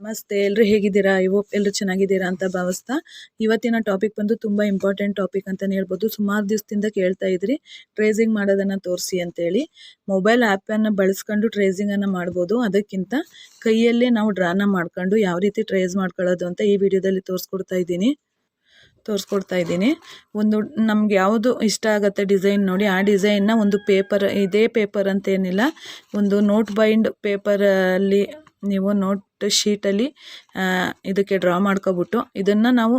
ನಮಸ್ತೆ ಎಲ್ಲರೂ ಹೇಗಿದ್ದೀರಾ? ಐ ಹೋಪ್ ಎಲ್ಲರೂ ಚೆನ್ನಾಗಿದ್ದೀರಾ ಅಂತ ಭಾವಿಸ್ತಾ ಇವತ್ತಿನ ಟಾಪಿಕ್ ಬಂದು ತುಂಬ ಇಂಪಾರ್ಟೆಂಟ್ ಟಾಪಿಕ್ ಅಂತಲೇ ಹೇಳ್ಬೋದು. ಸುಮಾರು ದಿವಸದಿಂದ ಕೇಳ್ತಾ ಇದ್ರಿ. ಟ್ರೇಸಿಂಗ್ ಮಾಡೋದನ್ನು ತೋರಿಸಿ ಅಂತೇಳಿ. ಮೊಬೈಲ್ ಆ್ಯಪನ್ನು ಬಳಸ್ಕೊಂಡು ಟ್ರೇಸಿಂಗನ್ನು ಮಾಡ್ಬೋದು. ಅದಕ್ಕಿಂತ ಕೈಯಲ್ಲೇ ನಾವು ಡ್ರಾನ ಮಾಡ್ಕೊಂಡು ಯಾವ ರೀತಿ ಟ್ರೇಸ್ ಮಾಡ್ಕೊಳ್ಳೋದು ಅಂತ ಈ ವಿಡಿಯೋದಲ್ಲಿ ತೋರಿಸ್ಕೊಡ್ತಾ ಇದ್ದೀನಿ. ತೋರಿಸ್ಕೊಡ್ತಾ ಇದ್ದೀನಿ. ಒಂದು ನಮ್ಗೆ ಯಾವುದು ಇಷ್ಟ ಆಗುತ್ತೆ ಡಿಸೈನ್ ನೋಡಿ. ಆ ಡಿಸೈನ್ನ ಒಂದು ಪೇಪರ್ ಇದೇ ಪೇಪರ್ ಅಂತೇನಿಲ್ಲ. ಒಂದು ನೋಟ್ ಬೈಂಡ್ ಪೇಪರಲ್ಲಿ ನೀವು ನೋಟ್ ಶೀಟಲ್ಲಿ ಇದಕ್ಕೆ ಡ್ರಾ ಮಾಡ್ಕೊಬಿಟ್ಟು ಇದನ್ನು ನಾವು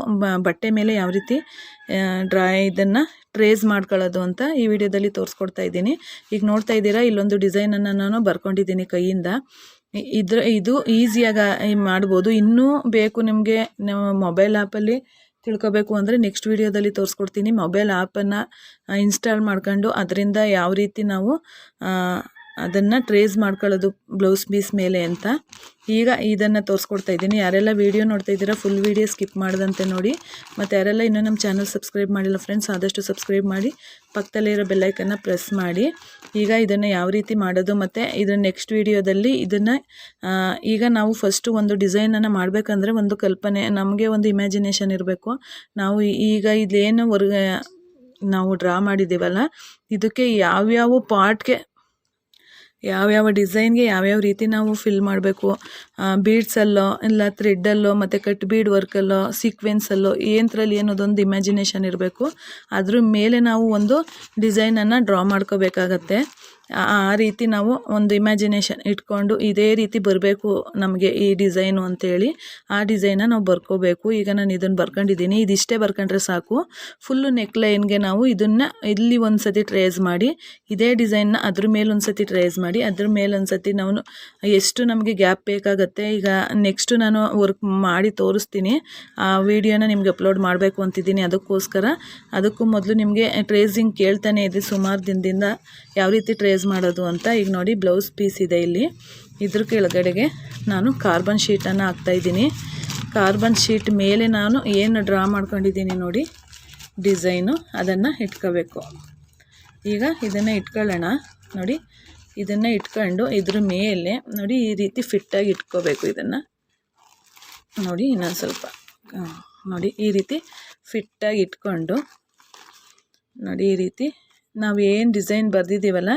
ಬಟ್ಟೆ ಮೇಲೆ ಯಾವ ರೀತಿ ಡ್ರಾ ಇದನ್ನು ಟ್ರೇಸ್ ಮಾಡ್ಕೊಳ್ಳೋದು ಅಂತ ಈ ವಿಡಿಯೋದಲ್ಲಿ ತೋರಿಸ್ಕೊಡ್ತಾ ಇದ್ದೀನಿ. ಈಗ ನೋಡ್ತಾ ಇದ್ದೀರಾ, ಇಲ್ಲೊಂದು ಡಿಸೈನನ್ನು ನಾನು ಬರ್ಕೊಂಡಿದ್ದೀನಿ ಕೈಯಿಂದ. ಇದ್ರ, ಇದು ಈಸಿಯಾಗಿ ಮಾಡ್ಬೋದು. ಇನ್ನೂ ಬೇಕು ನಿಮಗೆ ಮೊಬೈಲ್ ಆ್ಯಪಲ್ಲಿ ತಿಳ್ಕೊಬೇಕು ಅಂದರೆ ನೆಕ್ಸ್ಟ್ ವಿಡಿಯೋದಲ್ಲಿ ತೋರಿಸ್ಕೊಡ್ತೀನಿ. ಮೊಬೈಲ್ ಆ್ಯಪನ್ನು ಇನ್ಸ್ಟಾಲ್ ಮಾಡ್ಕೊಂಡು ಅದರಿಂದ ಯಾವ ರೀತಿ ನಾವು ಅದನ್ನು ಟ್ರೇಸ್ ಮಾಡ್ಕೊಳ್ಳೋದು ಬ್ಲೌಸ್ ಪೀಸ್ ಮೇಲೆ ಅಂತ. ಈಗ ಇದನ್ನು ತೋರಿಸ್ಕೊಡ್ತಾ ಇದ್ದೀನಿ. ಯಾರೆಲ್ಲ ವೀಡಿಯೋ ನೋಡ್ತಾ ಇದ್ದೀರಾ ಫುಲ್ ವೀಡಿಯೋ ಸ್ಕಿಪ್ ಮಾಡದಂತೆ ನೋಡಿ. ಮತ್ತು ಯಾರೆಲ್ಲ ಇನ್ನೂ ನಮ್ಮ ಚಾನಲ್ ಸಬ್ಸ್ಕ್ರೈಬ್ ಮಾಡಿಲ್ಲ ಫ್ರೆಂಡ್ಸ್ ಆದಷ್ಟು ಸಬ್ಸ್ಕ್ರೈಬ್ ಮಾಡಿ. ಪಕ್ಕದಲ್ಲೇ ಇರೋ ಬೆಲ್ಲೈಕನ್ನು ಪ್ರೆಸ್ ಮಾಡಿ. ಈಗ ಇದನ್ನು ಯಾವ ರೀತಿ ಮಾಡೋದು ಮತ್ತು ಇದರ ನೆಕ್ಸ್ಟ್ ವೀಡಿಯೋದಲ್ಲಿ ಇದನ್ನು ಈಗ ನಾವು ಫಸ್ಟು ಒಂದು ಡಿಸೈನನ್ನು ಮಾಡಬೇಕಂದ್ರೆ ಒಂದು ಕಲ್ಪನೆ, ನಮಗೆ ಒಂದು ಇಮ್ಯಾಜಿನೇಷನ್ ಇರಬೇಕು. ನಾವು ಈಗ ಇದೇನು ವರ್ಗ ನಾವು ಡ್ರಾ ಮಾಡಿದ್ದೀವಲ್ಲ, ಇದಕ್ಕೆ ಯಾವ್ಯಾವ ಪಾರ್ಟ್ಗೆ ಯಾವ್ಯಾವ ಡಿಸೈನ್ಗೆ ಯಾವ್ಯಾವ ರೀತಿ ನಾವು ಫಿಲ್ ಮಾಡಬೇಕು ಬೀಡ್ಸಲ್ಲೋ ಇಲ್ಲ ಥ್ರೆಡ್ಡಲ್ಲೋ ಮತ್ತು ಕಟ್ ಬೀಡ್ ವರ್ಕಲ್ಲೋ ಸೀಕ್ವೆನ್ಸಲ್ಲೋ ಏನರಲ್ಲಿ ಏನೋದೊಂದು ಇಮ್ಯಾಜಿನೇಷನ್ ಇರಬೇಕು, ಅದ್ರ ಮೇಲೆ ನಾವು ಒಂದು ಡಿಸೈನನ್ನು ಡ್ರಾ ಮಾಡ್ಕೋಬೇಕಾಗತ್ತೆ. ಆ ರೀತಿ ನಾವು ಒಂದು ಇಮ್ಯಾಜಿನೇಷನ್ ಇಟ್ಕೊಂಡು ಇದೇ ರೀತಿ ಬರಬೇಕು ನಮಗೆ ಈ ಡಿಸೈನು ಅಂತೇಳಿ. ಆ ಡಿಸೈನ ನಾವು ಬರ್ಕೋಬೇಕು. ಈಗ ನಾನು ಇದನ್ನು ಬರ್ಕೊಂಡಿದ್ದೀನಿ. ಇದಿಷ್ಟೇ ಬರ್ಕೊಂಡ್ರೆ ಸಾಕು. ಫುಲ್ಲು ನೆಕ್ ಲೈನ್ಗೆ ನಾವು ಇದನ್ನು ಇಲ್ಲಿ ಒಂದು ಸತಿ ಟ್ರೇಸ್ ಮಾಡಿ, ಇದೇ ಡಿಸೈನ್ನ ಅದ್ರ ಮೇಲೆ ಒಂದು ಸತಿ ಟ್ರೇಸ್ ಮಾಡಿ, ಅದ್ರ ಮೇಲೆ ಒಂದು ಸತಿ ನಾವು ಎಷ್ಟು ನಮಗೆ ಗ್ಯಾಪ್ ಬೇಕಾಗತ್ತೆ. ಈಗ ನೆಕ್ಸ್ಟು ನಾನು ವರ್ಕ್ ಮಾಡಿ ತೋರಿಸ್ತೀನಿ. ಆ ವಿಡಿಯೋನ ನಿಮ್ಗೆ ಅಪ್ಲೋಡ್ ಮಾಡಬೇಕು ಅಂತಿದ್ದೀನಿ ಅದಕ್ಕೋಸ್ಕರ. ಅದಕ್ಕೂ ಮೊದಲು ನಿಮಗೆ ಟ್ರೇಸಿಂಗ್ ಕೇಳ್ತಾನೆ ಇದೆ ಸುಮಾರು ದಿನದಿಂದ. ಯಾವ ರೀತಿ ಟ್ರೇಸ್ ಮಾಡೋದು ಅಂತ ಈಗ ನೋಡಿ ಬ್ಲೌಸ್ ಪೀಸ್ ಇದೆ ಇಲ್ಲಿ. ಇದ್ರ ಕೆಳಗಡೆಗೆ ನಾನು ಕಾರ್ಬನ್ ಶೀಟನ್ನು ಹಾಕ್ತಾಯಿದ್ದೀನಿ ಕಾರ್ಬನ್ ಶೀಟ್ ಮೇಲೆ ನಾನು ಏನು ಡ್ರಾ ಮಾಡ್ಕೊಂಡಿದ್ದೀನಿ ನೋಡಿ ಡಿಸೈನು ಅದನ್ನು ಇಟ್ಕೋಬೇಕು. ಈಗ ಇದನ್ನು ಇಟ್ಕೊಳ್ಳೋಣ. ನೋಡಿ, ಇದನ್ನು ಇಟ್ಕೊಂಡು ಇದ್ರ ಮೇಲೆ ನೋಡಿ ಈ ರೀತಿ ಫಿಟ್ಟಾಗಿ ಇಟ್ಕೋಬೇಕು ಇದನ್ನು. ನೋಡಿ ಇನ್ನೊಂದು ಸ್ವಲ್ಪ. ನೋಡಿ ಈ ರೀತಿ ಫಿಟ್ಟಾಗಿ ಇಟ್ಕೊಂಡು ನೋಡಿ ಈ ರೀತಿ ನಾವು ಏನು ಡಿಸೈನ್ ಬರೆದಿದ್ದೀವಲ್ಲ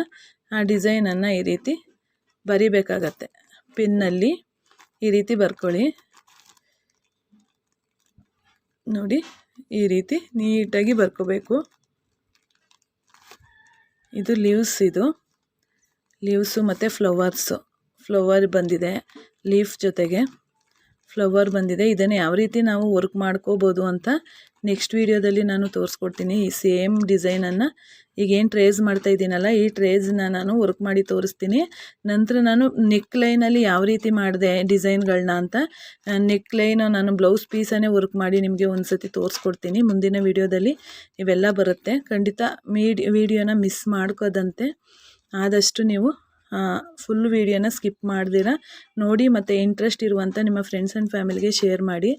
ಆ ಡಿಸೈನನ್ನು ಈ ರೀತಿ ಬರಿಬೇಕಾಗತ್ತೆ. ಪಿನ್ನಲ್ಲಿ ಈ ರೀತಿ ಬರ್ಕೊಳ್ಳಿ. ನೋಡಿ, ಈ ರೀತಿ ನೀಟಾಗಿ ಬರ್ಕೋಬೇಕು. ಇದು ಲೀವ್ಸ್ ಇದು. ಲೀವ್ಸು ಮತ್ತು ಫ್ಲವರ್ಸು. ಫ್ಲವರ್ ಬಂದಿದೆ ಲೀಫ್ ಜೊತೆಗೆ. ಫ್ಲವರ್ ಬಂದಿದೆ. ಇದನ್ನು ಯಾವ ರೀತಿ ನಾವು ವರ್ಕ್ ಮಾಡ್ಕೋಬೋದು ಅಂತ ನೆಕ್ಸ್ಟ್ ವೀಡಿಯೋದಲ್ಲಿ ನಾನು ತೋರಿಸ್ಕೊಡ್ತೀನಿ. ಈ ಸೇಮ್ ಡಿಸೈನನ್ನು ಈಗ ಏನು ಟ್ರೇಸ್ ಮಾಡ್ತಾ ಇದ್ದೀನಲ್ಲ, ಈ ಟ್ರೇಸ್ನ ನಾನು ವರ್ಕ್ ಮಾಡಿ ತೋರಿಸ್ತೀನಿ. ನಂತರ ನಾನು ನೆಕ್ ಲೈನಲ್ಲಿ ಯಾವ ರೀತಿ ಮಾಡಿದೆ ಡಿಸೈನ್ಗಳನ್ನ ಅಂತ ನೆಕ್ ಲೈನ್ ನಾನು ಬ್ಲೌಸ್ ಪೀಸನ್ನೇ ವರ್ಕ್ ಮಾಡಿ ನಿಮಗೆ ಒಂದು ಸತಿ ತೋರಿಸ್ಕೊಡ್ತೀನಿ. ಮುಂದಿನ ವೀಡಿಯೋದಲ್ಲಿ ಇವೆಲ್ಲ ಬರುತ್ತೆ. ಖಂಡಿತ ಮೀಡಿ ವೀಡಿಯೋನ ಮಿಸ್ ಮಾಡ್ಕೋದಂತೆ. ಆದಷ್ಟು ನೀವು ಫುಲ್ ವೀಡಿಯೋನ ಸ್ಕಿಪ್ ಮಾಡ್ದಿರ. ನೋಡಿ ಮತ್ತು ಇಂಟ್ರೆಸ್ಟ್ ಇರುವಂಥ ನಿಮ್ಮ ಫ್ರೆಂಡ್ಸ್ ಆ್ಯಂಡ್ ಫ್ಯಾಮಿಲಿಗೆ ಶೇರ್ ಮಾಡಿ.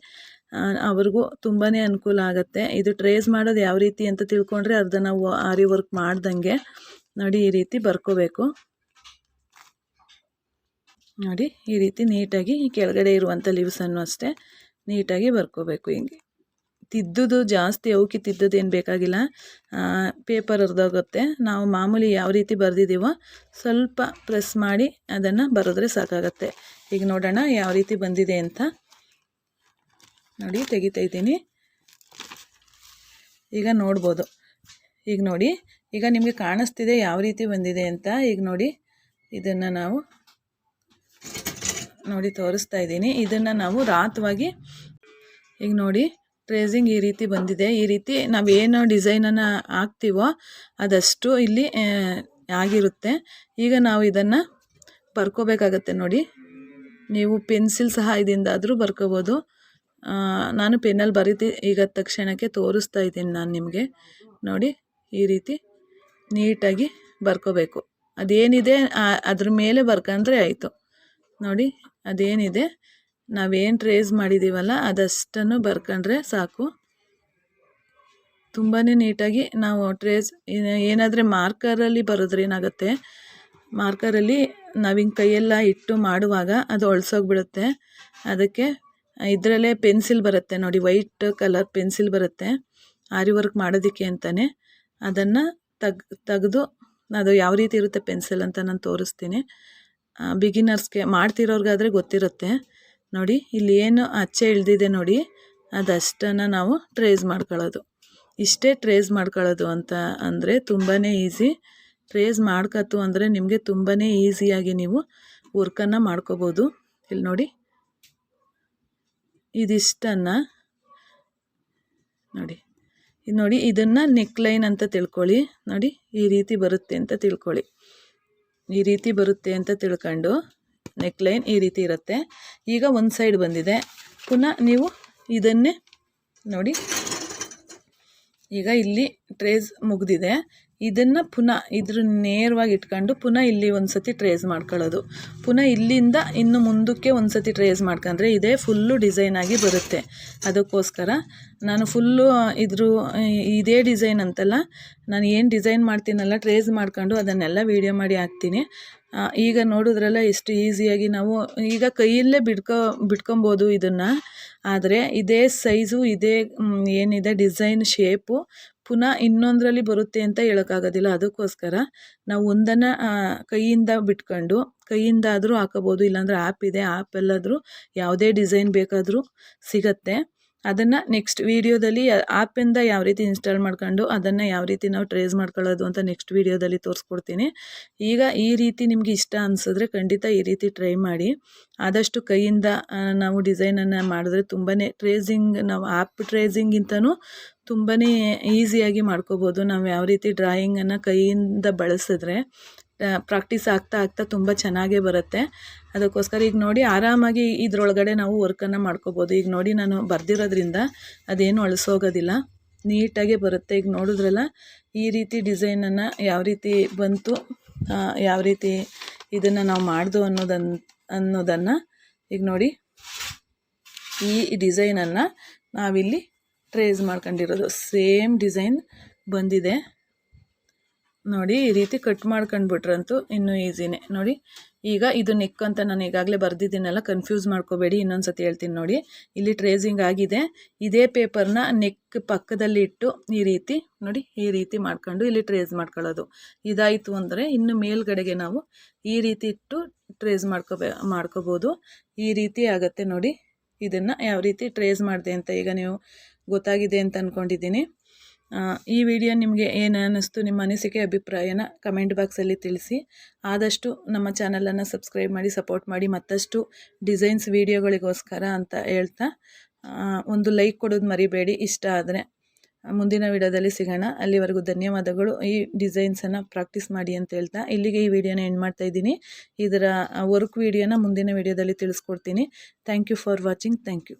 ಅವ್ರಿಗೂ ತುಂಬಾ ಅನುಕೂಲ ಆಗುತ್ತೆ. ಇದು ಟ್ರೇಸ್ ಮಾಡೋದು ಯಾವ ರೀತಿ ಅಂತ ತಿಳ್ಕೊಂಡ್ರೆ ಅರ್ಧ ನಾವು ಆರಿ ವರ್ಕ್ ಮಾಡ್ದಂಗೆ ನೋಡಿ ಈ ರೀತಿ ಬರ್ಕೋಬೇಕು. ನೋಡಿ ಈ ರೀತಿ ನೀಟಾಗಿ ಕೆಳಗಡೆ ಇರುವಂಥ ಲೀವ್ಸನ್ನು ಅಷ್ಟೇ ನೀಟಾಗಿ ಬರ್ಕೋಬೇಕು ಹಿಂಗೆ. ತಿದ್ದುದು ಜಾಸ್ತಿ ಅವಕ್ಕೆ ತಿದ್ದೋದು ಏನು ಬೇಕಾಗಿಲ್ಲ. ಪೇಪರ್ ಹರಿದೋಗುತ್ತೆ ನಾವು ಮಾಮೂಲಿ ಯಾವ ರೀತಿ ಬರೆದಿದ್ದೀವೋ ಸ್ವಲ್ಪ ಪ್ರೆಸ್ ಮಾಡಿ ಅದನ್ನು ಬರೆದ್ರೆ ಸಾಕಾಗತ್ತೆ. ಈಗ ನೋಡೋಣ ಯಾವ ರೀತಿ ಬಂದಿದೆ ಅಂತ. ನೋಡಿ ತೆಗಿತಾಯಿದ್ದೀನಿ ಈಗ ನೋಡ್ಬೋದು. ಈಗ ನೋಡಿ, ಈಗ ನಿಮಗೆ ಕಾಣಿಸ್ತಿದೆ ಯಾವ ರೀತಿ ಬಂದಿದೆ ಅಂತ. ಈಗ ನೋಡಿ, ಇದನ್ನು ನಾವು ನೋಡಿ ತೋರಿಸ್ತಾ ಇದ್ದೀನಿ. ಇದನ್ನು ನಾವು ರಾತ್ವಾಗಿ, ಈಗ ನೋಡಿ ಟ್ರೇಸಿಂಗ್ ಈ ರೀತಿ ಬಂದಿದೆ. ಈ ರೀತಿ ನಾವು ಏನು ಡಿಸೈನನ್ನು ಹಾಕ್ತೀವೋ ಅದಷ್ಟು ಇಲ್ಲಿ ಆಗಿರುತ್ತೆ. ಈಗ ನಾವು ಇದನ್ನು ಬರ್ಕೋಬೇಕಾಗತ್ತೆ ನೋಡಿ. ನೀವು ಪೆನ್ಸಿಲ್ ಸಹಾಯದಿಂದ ಆದರೂ ಬರ್ಕೋಬೋದು ನಾನು ಪೆನ್ನಲ್ಲಿ ಬರೀತಿ, ಈಗ ತಕ್ಷಣಕ್ಕೆ ತೋರಿಸ್ತಾ ಇದ್ದೀನಿ ನಾನು ನಿಮಗೆ. ನೋಡಿ, ಈ ರೀತಿ ನೀಟಾಗಿ ಬರ್ಕೋಬೇಕು. ಅದೇನಿದೆ ಅದ್ರ ಮೇಲೆ ಬರ್ಕೊಂಡ್ರೆ ಆಯಿತು. ನೋಡಿ, ಅದೇನಿದೆ. ನಾವೇನು ಟ್ರೇಸ್ ಮಾಡಿದ್ದೀವಲ್ಲ ಅದಷ್ಟನ್ನು ಬರ್ಕೊಂಡ್ರೆ ಸಾಕು. ತುಂಬಾ ನೀಟಾಗಿ ನಾವು ಟ್ರೇಸ್ ಏನಾದರೆ ಮಾರ್ಕರಲ್ಲಿ ಬರೋದ್ರೆ ಏನಾಗುತ್ತೆ ಮಾರ್ಕರಲ್ಲಿ ನಾವು ಹಿಂಗೆ ಕೈಯೆಲ್ಲ ಇಟ್ಟು ಮಾಡುವಾಗ ಅದು ಹೊಳ್ಸೋಗ್ಬಿಡುತ್ತೆ. ಅದಕ್ಕೆ ಇದರಲ್ಲೇ ಪೆನ್ಸಿಲ್ ಬರುತ್ತೆ ನೋಡಿ ವೈಟ್ ಕಲರ್ ಪೆನ್ಸಿಲ್ ಬರುತ್ತೆ. ಆರಿ ವರ್ಕ್ ಮಾಡೋದಕ್ಕೆ ಅಂತಲೇ ಅದನ್ನು ತೆಗ್, ತೆಗೆದು ಅದು ಯಾವ ರೀತಿ ಇರುತ್ತೆ ಪೆನ್ಸಿಲ್ ಅಂತ ನಾನು ತೋರಿಸ್ತೀನಿ. ಬಿಗಿನರ್ಸ್ಗೆ ಮಾಡ್ತಿರೋರ್ಗಾದರೆ ಗೊತ್ತಿರುತ್ತೆ. ನೋಡಿ, ಇಲ್ಲಿ ಏನು ಅಚ್ಚೆ ಇಳಿದಿದೆ ನೋಡಿ, ಅದಷ್ಟನ್ನು ನಾವು ಟ್ರೇಸ್ ಮಾಡ್ಕೊಳ್ಳೋದು. ಇಷ್ಟೇ ಟ್ರೇಸ್ ಮಾಡ್ಕೊಳ್ಳೋದು ಅಂತ ಅಂದರೆ ತುಂಬಾ ಈಸಿ ಟ್ರೇಸ್ ಮಾಡ್ಕತ್ತು ಅಂದರೆ ನಿಮಗೆ ತುಂಬಾ ಈಸಿಯಾಗಿ ನೀವು ವರ್ಕನ್ನು ಮಾಡ್ಕೋಬೋದು. ಇಲ್ಲಿ ನೋಡಿ, ಇದಿಷ್ಟನ್ನು ನೋಡಿ, ಇದು ನೋಡಿ, ಇದನ್ನು ನೆಕ್ಲೈನ್ ಅಂತ ತಿಳ್ಕೊಳ್ಳಿ. ನೋಡಿ, ಈ ರೀತಿ ಬರುತ್ತೆ ಅಂತ ತಿಳ್ಕೊಳ್ಳಿ. ಈ ರೀತಿ ಬರುತ್ತೆ ಅಂತ ತಿಳ್ಕೊಂಡು ನೆಕ್ಲೈನ್ ಈ ರೀತಿ ಇರುತ್ತೆ. ಈಗ ಒಂದು ಸೈಡ್ ಬಂದಿದೆ. ಪುನಃ ನೀವು ಇದನ್ನೇ ನೋಡಿ. ಈಗ ಇಲ್ಲಿ ಟ್ರೇಸ್ ಮುಗಿದಿದೆ. ಇದನ್ನು ಪುನಃ ಇದ್ರ ನೇರವಾಗಿ ಇಟ್ಕೊಂಡು ಪುನಃ ಇಲ್ಲಿ ಒಂದು ಸತಿ ಟ್ರೇಸ್ ಮಾಡ್ಕೊಳ್ಳೋದು. ಪುನಃ ಇಲ್ಲಿಂದ ಇನ್ನು ಮುಂದಕ್ಕೆ ಒಂದು ಸತಿ ಟ್ರೇಸ್ ಮಾಡ್ಕೊಂಡ್ರೆ ಇದೇ ಫುಲ್ಲು ಡಿಸೈನ್ ಆಗಿ ಬರುತ್ತೆ. ಅದಕ್ಕೋಸ್ಕರ ನಾನು ಫುಲ್ಲು ಇದ್ರ ಇದೇ ಡಿಸೈನ್ ಅಂತಲ್ಲ, ನಾನು ಏನು ಡಿಸೈನ್ ಮಾಡ್ತೀನಲ್ಲ ಟ್ರೇಸ್ ಮಾಡ್ಕೊಂಡು ಅದನ್ನೆಲ್ಲ ವೀಡಿಯೋ ಮಾಡಿ ಹಾಕ್ತೀನಿ. ಈಗ ನೋಡಿದ್ರಲ್ಲ ಎಷ್ಟು ಈಸಿಯಾಗಿ ನಾವು ಈಗ ಕೈಯಲ್ಲೇ ಬಿಡ್ಕೊ, ಬಿಟ್ಕೊಬೋದು ಇದನ್ನು. ಆದರೆ ಇದೇ ಸೈಜು, ಇದೇ ಏನಿದೆ ಡಿಸೈನ್ ಶೇಪು ಪುನಃ ಇನ್ನೊಂದರಲ್ಲಿ ಬರುತ್ತೆ ಅಂತ ಹೇಳೋಕ್ಕಾಗೋದಿಲ್ಲ. ಅದಕ್ಕೋಸ್ಕರ ನಾವು ಒಂದನ್ನು ಕೈಯಿಂದ ಬಿಟ್ಕೊಂಡು ಕೈಯಿಂದ ಆದರೂ ಹಾಕೋಬೋದು. ಇಲ್ಲಾಂದರೆ ಆ್ಯಪ್ ಇದೆ ಆ್ಯಪಲ್ಲಾದರೂ ಯಾವುದೇ ಡಿಸೈನ್ ಬೇಕಾದರೂ ಸಿಗತ್ತೆ. ಅದನ್ನು ನೆಕ್ಸ್ಟ್ ವೀಡಿಯೋದಲ್ಲಿ ಆ್ಯಪಿಂದ ಯಾವ ರೀತಿ ಇನ್ಸ್ಟಾಲ್ ಮಾಡ್ಕೊಂಡು ಅದನ್ನು ಯಾವ ರೀತಿ ನಾವು ಟ್ರೇಸ್ ಮಾಡ್ಕೊಳ್ಳೋದು ಅಂತ ನೆಕ್ಸ್ಟ್ ವೀಡಿಯೋದಲ್ಲಿ ತೋರಿಸ್ಕೊಡ್ತೀನಿ. ಈಗ ಈ ರೀತಿ ನಿಮಗೆ ಇಷ್ಟ ಅನಿಸಿದ್ರೆ ಖಂಡಿತ ಈ ರೀತಿ ಟ್ರೈ ಮಾಡಿ. ಆದಷ್ಟು ಕೈಯಿಂದ ನಾವು ಡಿಸೈನನ್ನು ಮಾಡಿದ್ರೆ ತುಂಬಾ ಟ್ರೇಸಿಂಗ್ ನಾವು ಆ್ಯಪ್ ಟ್ರೇಸಿಂಗಿಂತನೂ ತುಂಬಾ ಈಸಿಯಾಗಿ ಮಾಡ್ಕೋಬೋದು. ನಾವು ಯಾವ ರೀತಿ ಡ್ರಾಯಿಂಗನ್ನು ಕೈಯಿಂದ ಬಳಸಿದ್ರೆ ಪ್ರಾಕ್ಟೀಸ್ ಆಗ್ತಾ ಆಗ್ತಾ ತುಂಬ ಚೆನ್ನಾಗೇ ಬರುತ್ತೆ. ಅದಕ್ಕೋಸ್ಕರ ಈಗ ನೋಡಿ ಆರಾಮಾಗಿ ಇದ್ರೊಳಗಡೆ ನಾವು ವರ್ಕನ್ನು ಮಾಡ್ಕೋಬೋದು. ಈಗ ನೋಡಿ ನಾನು ಬರ್ದಿರೋದ್ರಿಂದ ಅದೇನು ಅಳಿಸೋಗೋದಿಲ್ಲ. ನೀಟಾಗೆ ಬರುತ್ತೆ. ಈಗ ನೋಡಿದ್ರಲ್ಲ, ಈ ರೀತಿ ಡಿಸೈನನ್ನು ಯಾವ ರೀತಿ ಬಂತು ಯಾವ ರೀತಿ ಇದನ್ನು ನಾವು ಮಾಡ್ದು ಅನ್ನೋದನ್, ಅನ್ನೋದನ್ನು ಈಗ ನೋಡಿ ಈ ಡಿಸೈನನ್ನು ನಾವಿಲ್ಲಿ ಟ್ರೇಸ್ ಮಾಡ್ಕೊಂಡಿರೋದು. ಸೇಮ್ ಡಿಸೈನ್ ಬಂದಿದೆ. ನೋಡಿ ಈ ರೀತಿ ಕಟ್ ಮಾಡ್ಕೊಂಡ್ಬಿಟ್ರಂತೂ ಇನ್ನೂ ಈಸಿನೇ. ನೋಡಿ, ಈಗ ಇದು ನೆಕ್ ಅಂತ ನಾನು ಈಗಾಗಲೇ ಬರೆದಿದ್ದೀನಲ್ಲ ಕನ್ಫ್ಯೂಸ್ ಮಾಡ್ಕೋಬೇಡಿ ಇನ್ನೊಂದು ಸತಿ ಹೇಳ್ತೀನಿ ನೋಡಿ. ಇಲ್ಲಿ ಟ್ರೇಸಿಂಗ್ ಆಗಿದೆ. ಇದೇ ಪೇಪರ್ನ ನೆಕ್ ಪಕ್ಕದಲ್ಲಿ ಇಟ್ಟು ಈ ರೀತಿ, ನೋಡಿ, ಈ ರೀತಿ ಮಾಡ್ಕೊಂಡು ಇಲ್ಲಿ ಟ್ರೇಸ್ ಮಾಡ್ಕೊಳ್ಳೋದು. ಇದಾಯಿತು ಅಂದರೆ ಇನ್ನು ಮೇಲ್ಗಡೆಗೆ ನಾವು ಈ ರೀತಿ ಇಟ್ಟು ಟ್ರೇಸ್ ಮಾಡ್ಕೋಬೇ, ಮಾಡ್ಕೋಬೋದು. ಈ ರೀತಿ ಆಗುತ್ತೆ ನೋಡಿ. ಇದನ್ನು ಯಾವ ರೀತಿ ಟ್ರೇಸ್ ಮಾಡಿದೆ ಅಂತ ಈಗ ನೀವು ಗೊತ್ತಾಗಿದೆ ಅಂತ ಅಂದ್ಕೊಂಡಿದ್ದೀನಿ ಈ ವಿಡಿಯೋ ನಿಮಗೆ ಏನು ಅನ್ನಿಸ್ತು ನಿಮ್ಮ ಅನಿಸಿಕೆ, ಅಭಿಪ್ರಾಯನ ಕಮೆಂಟ್ ಬಾಕ್ಸಲ್ಲಿ ತಿಳಿಸಿ. ಆದಷ್ಟು ನಮ್ಮ ಚಾನಲನ್ನು ಸಬ್ಸ್ಕ್ರೈಬ್ ಮಾಡಿ ಸಪೋರ್ಟ್ ಮಾಡಿ, ಮತ್ತಷ್ಟು ಡಿಸೈನ್ಸ್ ವಿಡಿಯೋಗಳಿಗೋಸ್ಕರ ಅಂತ ಹೇಳ್ತಾ ಒಂದು ಲೈಕ್ ಕೊಡೋದು ಮರಿಬೇಡಿ, ಇಷ್ಟ ಆದರೆ. ಮುಂದಿನ ವಿಡಿಯೋದಲ್ಲಿ ಸಿಗೋಣ. ಅಲ್ಲಿವರೆಗೂ ಧನ್ಯವಾದಗಳು. ಈ ಡಿಸೈನ್ಸನ್ನು ಪ್ರಾಕ್ಟೀಸ್ ಮಾಡಿ ಅಂತ ಹೇಳ್ತಾ, ಇಲ್ಲಿಗೆ ಈ ವಿಡಿಯೋನ ಎಂಡ್ ಮಾಡ್ತಾ ಇದ್ದೀನಿ. ಇದರ ವರ್ಕ್ ವಿಡಿಯೋನ ಮುಂದಿನ ವಿಡಿಯೋದಲ್ಲಿ ತಿಳಿಸ್ಕೊಡ್ತೀನಿ. Thank you for watching thank you